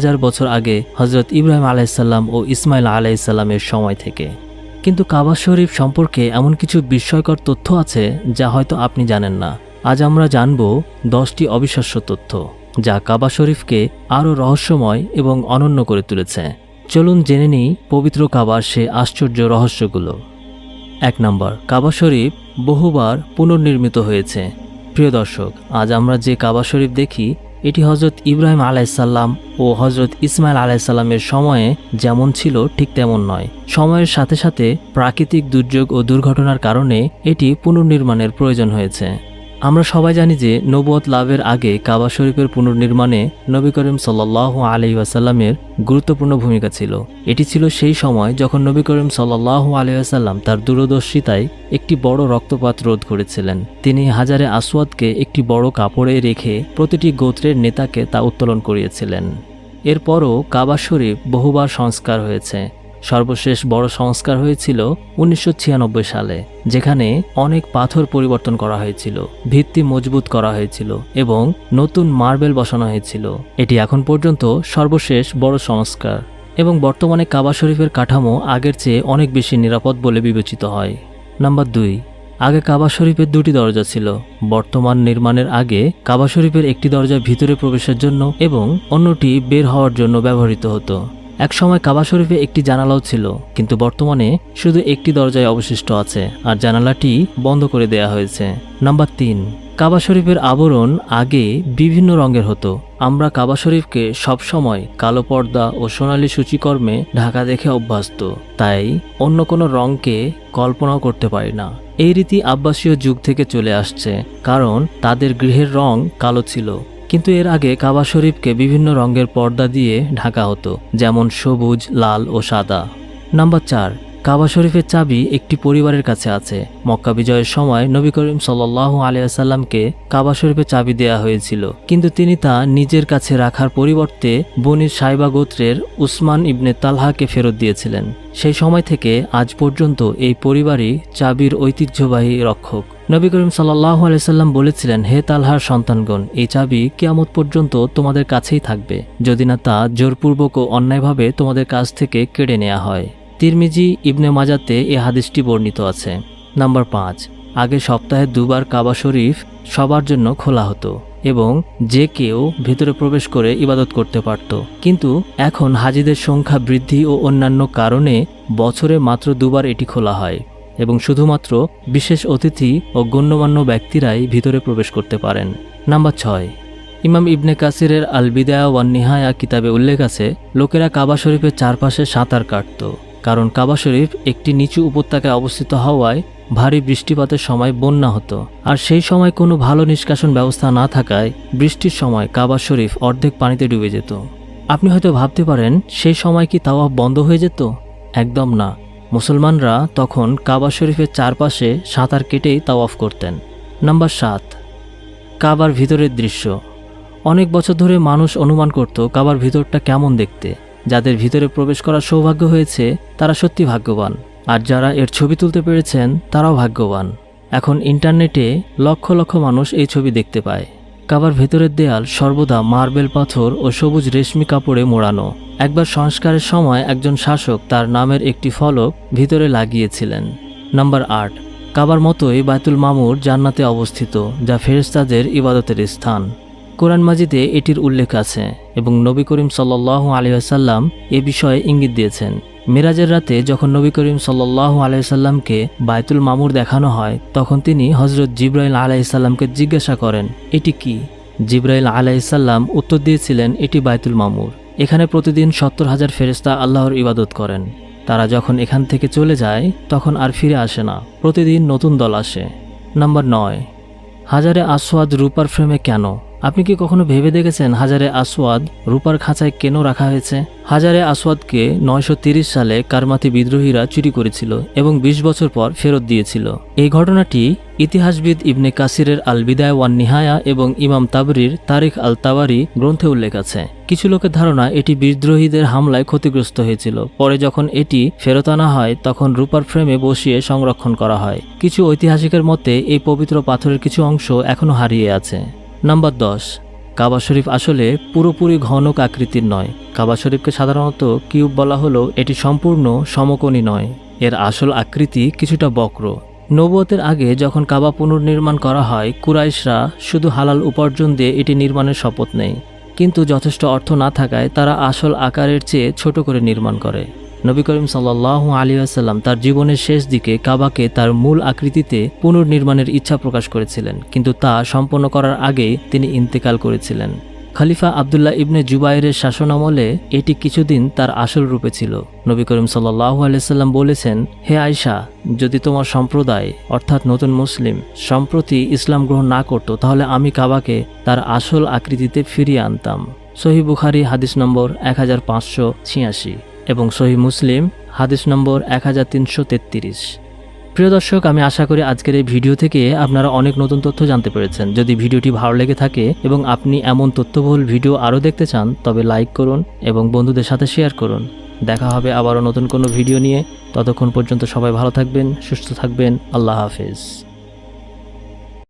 হাজার বছর আগে হজরত ইব্রাহিম আলাইসাল্লাম ও ইসমাইল আলাইসাল্লামের সময় থেকে। কিন্তু কাবা শরীফ সম্পর্কে এমন কিছু বিস্ময়কর তথ্য আছে যা হয়তো আপনি জানেন না। আজ আমরা জানব দশটি অবিশ্বাস্য তথ্য, যা কাবা শরীফকে আরও রহস্যময় এবং অনন্য করে তুলেছে। চলুন জেনে নিই পবিত্র কাবার সে আশ্চর্য রহস্যগুলো। এক নম্বর, কাবা শরীফ বহুবার পুনর্নির্মিত হয়েছে। প্রিয় দর্শক, আজ আমরা যে কাবা শরীফ দেখি এটি হজরত ইব্রাহিম আলাইসাল্লাম ও হজরত ইসমাইল আলাইসাল্লামের সময়ে যেমন ছিল, ঠিক তেমন নয়। সময়ের সাথে সাথে প্রাকৃতিক দুর্যোগ ও দুর্ঘটনার কারণে এটি পুনর্নির্মাণের প্রয়োজন হয়েছে। আমরা সবাই জানি যে নবুয়ত লাভের আগে কাবা শরীফের পুনর্নির্মাণে নবী করিম সাল্লাহ আলি ওয়াসাল্লামের গুরুত্বপূর্ণ ভূমিকা ছিল। এটি ছিল সেই সময় যখন নবী করিম সাল্লাহ আলি ওয়াসাল্লাম তার দূরদর্শিতায় একটি বড় রক্তপাত রোধ করেছিলেন। তিনি হাজারে আসওয়াদকে একটি বড় কাপড়ে রেখে প্রতিটি গোত্রের নেতাকে তা উত্তোলন করিয়েছিলেন। এরপরও কাবা শরীফ বহুবার সংস্কার হয়েছে। সর্বশেষ বড় সংস্কার হয়েছিল উনিশশো ছিয়ানব্বই সালে, যেখানে অনেক পাথর পরিবর্তন করা হয়েছিল, ভিত্তি মজবুত করা হয়েছিল এবং নতুন মার্বেল বসানো হয়েছিল। এটি এখন পর্যন্ত সর্বশেষ বড় সংস্কার এবং বর্তমানে কাবা শরীফের কাঠামো আগের চেয়ে অনেক বেশি নিরাপদ বলে বিবেচিত হয়। নাম্বার দুই, আগে কাবা শরীফের দুটি দরজা ছিল, বর্তমান নির্মাণের আগে কাবা শরীফের একটি দরজা ভিতরে প্রবেশের জন্য এবং অন্যটি বের হওয়ার জন্য ব্যবহৃত হতো। একসময় কাবা শরীফে একটি জানালাও ছিল, কিন্তু বর্তমানে শুধু একটি দরজায় অবশিষ্ট আছে, আর জানালাটি বন্ধ করে দেয়া হয়েছে। নাম্বার তিন, কাবা শরীফের আবরণ আগে বিভিন্ন রঙের হতো। আমরা কাবা শরীফকে সবসময় কালো পর্দা ও সোনালি সূচিকর্মে ঢাকা দেখে অভ্যস্ত, তাই অন্য কোনো রঙকে কল্পনাও করতে পারি না। এই রীতি আব্বাসীয় যুগ থেকে চলে আসছে, কারণ তাদের গৃহের রং কালো ছিল। কিন্তু এর আগে কাবা শরীফকে বিভিন্ন রঙের পর্দা দিয়ে ঢাকা হতো, যেমন সবুজ, লাল ও সাদা। নাম্বার চার কাবা শরীফের চাবি একটি পরিবারের কাছে আছে। মক্কা বিজয়ের সময় নবী করিম সাল্লাহ আলিয়াসাল্লামকে কাবা শরীফের চাবি দেয়া হয়েছিল। কিন্তু তিনি তা নিজের কাছে রাখার পরিবর্তে বনির সাইবা গোত্রের উসমান ইবনে তালহাকে ফেরত দিয়েছিলেন। সেই সময় থেকে আজ পর্যন্ত এই পরিবারই চাবির ঐতিহ্যবাহী রক্ষক। নবী করিম সাল্লাহ আলাইসাল্লাম বলেছিলেন, হে তালহার সন্তানগণ, এই চাবি কিয়ামত পর্যন্ত তোমাদের কাছেই থাকবে। যদি না তা জোরপূর্বক ও অন্যায়ভাবে তোমাদের কাছ থেকে কেড়ে নেওয়া হয়। তিরমিজি ইবনে মাজাতে এ হাদিসটি বর্ণিত আছে। নাম্বার পাঁচ, আগে সপ্তাহে দুবার কাবা শরীফ সবার জন্য খোলা হতো এবং যে কেউ ভিতরে প্রবেশ করে ইবাদত করতে পারত। কিন্তু এখন হাজিদের সংখ্যা বৃদ্ধি ও অন্যান্য কারণে বছরে মাত্র দুবার এটি খোলা হয় এবং শুধুমাত্র বিশেষ অতিথি ও গণ্যমান্য ব্যক্তিরাই ভিতরে প্রবেশ করতে পারেন। নাম্বার ছয়, ইমাম ইবনে কাসিরের আল বিদায়া ওয়ান নিহায়া কিতাবে উল্লেখ আছে, লোকেরা কাবা শরীফের চারপাশে সাঁতার কাটত। কারণ কাবা শরীফ একটি নিচু উপত্যকায় অবস্থিত হওয়ায় ভারী বৃষ্টিপাতের সময় বন্যা হতো। আর সেই সময় কোনো ভালো নিষ্কাশন ব্যবস্থা না থাকায় বৃষ্টির সময় কাবা শরীফ অর্ধেক পানিতে ডুবে যেত। আপনি হয়তো ভাবতে পারেন, সেই সময় কি তাওয়াফ বন্ধ হয়ে যেত? একদম না। মুসলমানরা তখন কাবা শরীফের চারপাশে সাঁতার কেটেই তাওয়াফ করতেন। নাম্বার সাত, কাবার ভিতরের দৃশ্য। অনেক বছর ধরে মানুষ অনুমান করত, কাবার ভিতরটা কেমন দেখতে। যাদের ভিতরে প্রবেশ করার সৌভাগ্য হয়েছে, তারা সত্যি ভাগ্যবান। আর যারা এর ছবি তুলতে পেরেছেন, তারাও ভাগ্যবান। এখন ইন্টারনেটে লক্ষ লক্ষ মানুষ এই ছবি দেখতে পায়। কাবার ভেতরের দেয়াল সর্বদা মার্বেল পাথর ও সবুজ রেশমি কাপড়ে মোড়ানো। একবার সংস্কারের সময় একজন শাসক তার নামের একটি ফলক ভিতরে লাগিয়েছিলেন। নাম্বার আট, কাবার মতোই বায়তুল মামুর জান্নাতে অবস্থিত, যা ফেরেস্তাদের ইবাদতের স্থান। কোরআন মাজিদে এটির উল্লেখ আছে এবং নবী করিম সাল্লাহ আলিয়াসাল্লাম এ বিষয়ে ইঙ্গিত দিয়েছেন। মিরাজের রাতে যখন নবী করিম সাল্লাহ আলাইসাল্লামকে বায়তুল মামুর দেখানো হয়, তখন তিনি হজরত জিব্রাইল আলাইসাল্লামকে জিজ্ঞাসা করেন, এটি কি? জিব্রাইল আলাইসাল্লাম উত্তর দিয়েছিলেন, এটি বায়তুল মামুর। এখানে প্রতিদিন সত্তর হাজার ফেরেস্তা আল্লাহর ইবাদত করেন। তারা যখন এখান থেকে চলে যায়, তখন আর ফিরে আসে না। প্রতিদিন নতুন দল আসে। নাম্বার নয়, হাজারে আসওয়াদ রূপার ফ্রেমে কেন? আপনি কি কখনো ভেবে দেখেছেন হাজারে আসওয়াদ রূপার খাঁচায় কেন রাখা হয়েছে? হাজারে আসওয়াদকে নয়শো সালে কারমাতি বিদ্রোহীরা চুরি করেছিল এবং ২০ বছর পর ফেরত দিয়েছিল। এই ঘটনাটি ইতিহাসবিদ ইবনে কাসিরের আল বিদায় ওয়ান নিহায়া এবং ইমাম তাবরির তারিখ আল তাবারি গ্রন্থে উল্লেখ আছে। কিছু লোকের ধারণা এটি বিদ্রোহীদের হামলায় ক্ষতিগ্রস্ত হয়েছিল। পরে যখন এটি ফেরত আনা হয়, তখন রূপার ফ্রেমে বসিয়ে সংরক্ষণ করা হয়। কিছু ঐতিহাসিকের মতে, এই পবিত্র পাথরের কিছু অংশ এখনও হারিয়ে আছে। নাম্বার দশ, কাবা শরীফ আসলে পুরোপুরি ঘনক আকৃতির নয়। কাবা শরীফকে সাধারণত কিউব বলা হলেও এটি সম্পূর্ণ সমকোণী নয়। এর আসল আকৃতি কিছুটা বক্র। নবুয়তের আগে যখন কাবা পুনর্নির্মাণ করা হয়, কুরাইশরা শুধু হালাল উপার্জন দিয়ে এটি নির্মাণের শপথ নেয়। কিন্তু যথেষ্ট অর্থ না থাকায় তারা আসল আকারের চেয়ে ছোট করে নির্মাণ করে। নবী করিম সাল্লাহ আসাল্লাম তার জীবনের শেষ দিকে কাবাকে তার মূল আকৃতিতে পুনর্নির্মাণের ইচ্ছা প্রকাশ করেছিলেন, কিন্তু তা সম্পন্ন করার আগে তিনি ইন্তেকাল করেছিলেন। খলিফা আবদুল্লাহ ইবনে জুবাইরের শাসনামলে এটি কিছুদিন তার আসল রূপে ছিল। নবী করিম সাল্লাহ আলাইসাল্লাম বলেছেন, হে আয়শা, যদি তোমার সম্প্রদায়, অর্থাৎ নতুন মুসলিম, সম্প্রতি ইসলাম গ্রহণ না করত, তাহলে আমি কাবাকে তার আসল আকৃতিতে ফিরিয়ে আনতাম। সহি বুখারি হাদিস নম্বর এক হাজার পাঁচশো ছিয়াশি। এবং সহি মুসলিম, হাদিস নম্বর এক হাজার তিনশো তেত্রিশ। প্রিয় দর্শক, আমি আশা করি আজকের এই ভিডিও থেকে আপনারা অনেক নতুন তথ্য জানতে পেরেছেন। যদি ভিডিওটি ভালো লেগে থাকে এবং আপনি এমন তথ্যবহুল ভিডিও আরও দেখতে চান, তবে লাইক করুন এবং বন্ধুদের সাথে শেয়ার করুন। দেখা হবে আবারও নতুন কোনো ভিডিও নিয়ে। ততক্ষণ পর্যন্ত সবাই ভালো থাকবেন, সুস্থ থাকবেন। আল্লাহ হাফেজ।